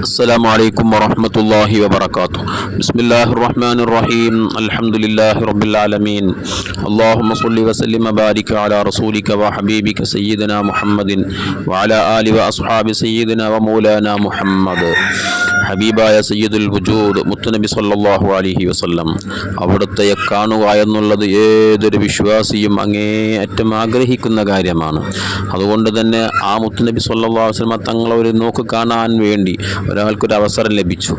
السلام عليكم ورحمة الله وبركاته بسم الله الرحمن الرحيم الحمد لله رب العالمين اللهم صل وسلم وبارك على رسولك وحبيبك سيدنا محمد وعلى آل وأصحاب سيدنا ومولانا محمد ഹബീബായ സയ്യിദുൽ വജൂദ് മുത്തുനബി സല്ലല്ലാഹു അലൈഹി വസല്ലം അവിടുത്തെ കാണുക എന്നുള്ളത് ഏതൊരു വിശ്വാസിയും അങ്ങേയറ്റം ആഗ്രഹിക്കുന്ന കാര്യമാണ് അതുകൊണ്ട് തന്നെ ആ മുത്തുനബി സല്ലല്ലാഹു അലൈഹി വസല്ലം തങ്ങളെ ഒരു നോക്ക് കാണാൻ വേണ്ടി ഒരാൾക്കൊരു അവസരം ലഭിച്ചു.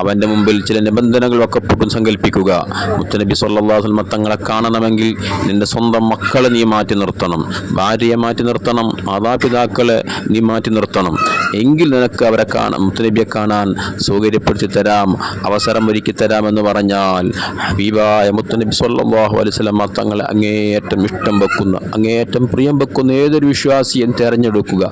അവന്റെ മുമ്പിൽ ചില നിബന്ധനകൾ വെക്കപ്പെട്ടും സങ്കല്പിക്കുക മുത്തനബി സല്ലാഹുൽ തങ്ങളെ കാണണമെങ്കിൽ നിന്റെ സ്വന്തം മക്കളെ നീ മാറ്റി നിർത്തണം. ഭാര്യയെ മാറ്റി നിർത്തണം. മാതാപിതാക്കളെ നീ മാറ്റി നിർത്തണം. എങ്കിൽ നിനക്ക് അവരെ കാണാം മുത്തനബിയെ കാണാൻ സൗകര്യപ്പെടുത്തി തരാം. അവസരം ഒരുക്കി തരാമെന്ന് പറഞ്ഞാൽ ഹബീബായ മുത്തനബി സല്ലാഹു അലൈഹി വസല്ലം തങ്ങളെ അങ്ങേയറ്റം ഇഷ്ടം വെക്കുന്ന അങ്ങേയറ്റം പ്രിയം വെക്കുന്ന ഏതൊരു വിശ്വാസിയും തിരഞ്ഞെടുക്കുക.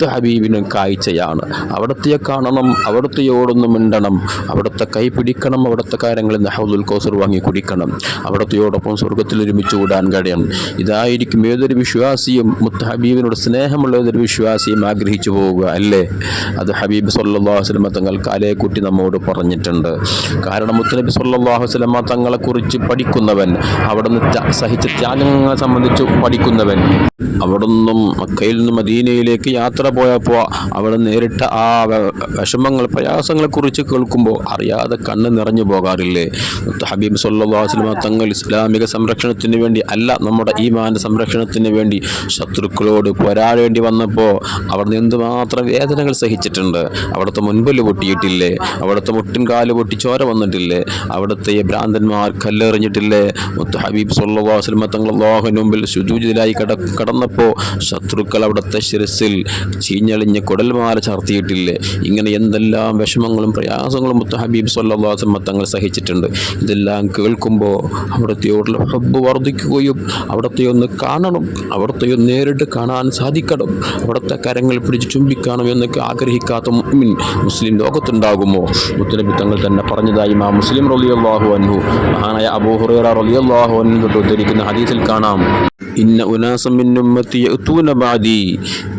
മുത്ത് ഹബീബിനും കാഴ്ചയാണ്. അവിടുത്തെ കാണണം അവിടുത്തെയോടൊന്ന് മിണ്ടണം അവിടുത്തെ കൈ പിടിക്കണം അവിടുത്തെ കാര്യങ്ങളിൽ നഹുദുൽ കോസർ വാങ്ങി കുടിക്കണം. അവിടുത്തെയോടൊപ്പം സ്വർഗത്തിൽ ഒരുമിച്ച് കൂടാൻ കഴിയണം. ഇതായിരിക്കും ഏതൊരു വിശ്വാസിയും മുത്ത് ഹബീബിനോട് സ്നേഹമുള്ള ഏതൊരു വിശ്വാസിയും ആഗ്രഹിച്ചു പോവുക അല്ലേ? അത് ഹബീബ് സല്ലാസ്ലമ വസല്ലം തങ്ങൾ കാലേക്കുട്ടി നമ്മോട് പറഞ്ഞിട്ടുണ്ട്. കാരണം മുത്തനബി സല്ലാഹു വസല്ലം തങ്ങളെക്കുറിച്ച് പഠിക്കുന്നവൻ അവിടുന്ന് സഹിച്ച ത്യാഗങ്ങളെ സംബന്ധിച്ച് പഠിക്കുന്നവൻ അവിടുന്നും മക്കയിൽ നിന്നും മദീനയിലേക്ക് യാത്ര പോയപ്പോൾ അവിടെ നേരിട്ട ആ വിഷമങ്ങൾ പ്രയാസങ്ങളെ കുറിച്ച് കേൾക്കുമ്പോൾ അറിയാതെ കണ്ണ് നിറഞ്ഞു പോകാറില്ലേ? ഹബീബ് സല്ലാസ്ലമ തങ്ങൾ ഇസ്ലാമിക സംരക്ഷണത്തിന് വേണ്ടി അല്ല നമ്മുടെ ഈമാന്റെ സംരക്ഷണത്തിന് വേണ്ടി ശത്രുക്കളോട് പോരാടേണ്ടി വന്നപ്പോൾ അവിടുന്ന് എന്തുമാത്രം വേദനകൾ സഹിച്ചിട്ടുണ്ട്. അവിടുത്തെ മുൻപൽ പൊട്ടിയിട്ടില്ലേ? അവിടുത്തെ മുട്ടിൻ കാൽ പൊട്ടി ചോര വന്നിട്ടില്ലേ? അവിടുത്തെ ഭ്രാന്തന്മാർ കല്ലെറിഞ്ഞിട്ടില്ലേ? മുത്ത് ഹബീബ് സല്ലാസ്ലമ തങ്ങൾ ലോഹനുമ്പിൽ സുജൂദിലായി കട കടന്നപ്പോൾ ശത്രുക്കൾ അവിടുത്തെ ശിരസിൽ ചീഞ്ഞളിഞ്ഞ് കുടൽമാല ചാർത്തിയിട്ടില്ലേ? ഇങ്ങനെ എന്തെല്ലാം വിഷമങ്ങളും പ്രയാസങ്ങളും മുത്ത ഹബീബ് അലൈഹി തങ്ങൾ സഹിച്ചിട്ടുണ്ട്. ഇതെല്ലാം കേൾക്കുമ്പോൾ അവിടത്തെയോടുള്ള ഹബ്ബ് വർദ്ധിക്കുകയും അവിടുത്തെ ഒന്ന് കാണണം അവിടുത്തെ ഒന്ന് നേരിട്ട് കാണാൻ സാധിക്കണം അവിടുത്തെ കരങ്ങൾ പിടിച്ച് ചുംബിക്കണം എന്നൊക്കെ ആഗ്രഹിക്കാത്ത മുഅ്മിൻ മുസ്ലിം ലോകത്തുണ്ടാകുമോ? മുത്തനബി തങ്ങൾ തന്നെ പറഞ്ഞതായി മാ മുസ്ലിം റളിയല്ലാഹു അൻഹു. മഹാനായ അബൂ ഹുറൈറ റളിയല്ലാഹു അൻഹു തൊട്ട് ഉദ്ധരിക്കുന്ന ഹദീസിൽ കാണാം. ഇന്ന ഉനാസം മിൻ ഉമ്മത്തി യഅ്തൂന ബാദി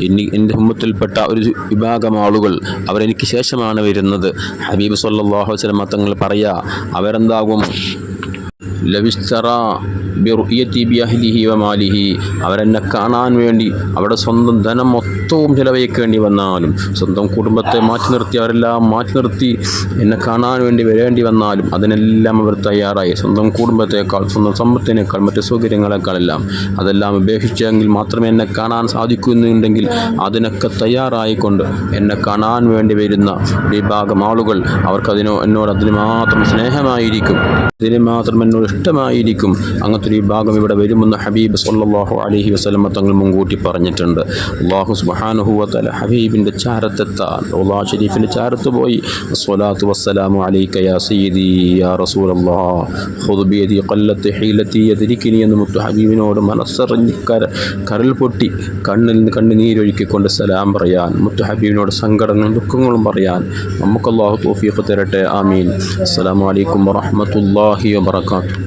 ഇന്നി എന്റെ ഉമ്മത്തിൽപ്പെട്ട ഒരു വിഭാഗം ആളുകൾ അവരെനിക്ക് ശേഷമാണ് വരുന്നത്. ഹബീബ് സല്ലല്ലാഹു അലൈഹി വസല്ലം തങ്ങൾ പറയാ അവരെന്താകും? ലവിസ്തറ ബിഅഹ്ലിഹി വമാലിഹി അവരെന്നെ കാണാൻ വേണ്ടി അവരുടെ സ്വന്തം ധനം മൊത്തവും ചിലവഴിക്കേണ്ടി വന്നാലും സ്വന്തം കുടുംബത്തെ മാറ്റി നിർത്തി അവരെല്ലാം മാറ്റി നിർത്തി എന്നെ കാണാൻ വേണ്ടി വരേണ്ടി വന്നാലും അതിനെല്ലാം അവർ തയ്യാറായി. സ്വന്തം കുടുംബത്തെക്കാൾ സ്വന്തം സമ്പത്തിനേക്കാൾ മറ്റ് സൗകര്യങ്ങളെക്കാളെല്ലാം അതെല്ലാം ഉപേക്ഷിച്ചെങ്കിൽ മാത്രമേ എന്നെ കാണാൻ സാധിക്കുന്നുണ്ടെങ്കിൽ അതിനൊക്കെ തയ്യാറായിക്കൊണ്ട് എന്നെ കാണാൻ വേണ്ടി വരുന്ന വിഭാഗം ആളുകൾ അവർക്കതിനോ എന്നോട് അതിന് മാത്രം സ്നേഹമായിരിക്കും. ഇതിന് മാത്രം എന്നോട് ഇഷ്ടമായിരിക്കും അങ്ങനത്തെ ഒരു വിഭാഗം ഇവിടെ വരുമെന്ന് ഹബീബ് സല്ലാഹു അലഹി വസ്ലമ തങ്ങൾ മുൻകൂട്ടി പറഞ്ഞിട്ടുണ്ട്. അള്ളാഹു സുബ്ഹാനഹു വതആല ഹബീബിന്റെ ചാരത്തെത്താൻ. ഉള്ളാ ഷരീഫിന്റെ ചാരത്ത് പോയി. സ്വലാത്തു വസ്സലാമു അലൈക യാ യാ എന്ന് മുത്തു ഹബീബിനോട് മനസ്സറിഞ്ഞ് കര കരൽ പൊട്ടി കണ്ണിൽ നിന്ന് കണ്ണുനീരൊഴുക്കിക്കൊണ്ട് സലാം പറയാൻ മുത്തു ഹബീബിനോട് സങ്കടങ്ങളും ദുഃഖങ്ങളും പറയാൻ നമുക്ക് അള്ളാഹു തോഫീഖ് തരട്ടെ. ആമീൻ. അസ്സലാമു അലൈക്കും വറഹ്മത്തുള്ളാഹി വബറകാതുഹു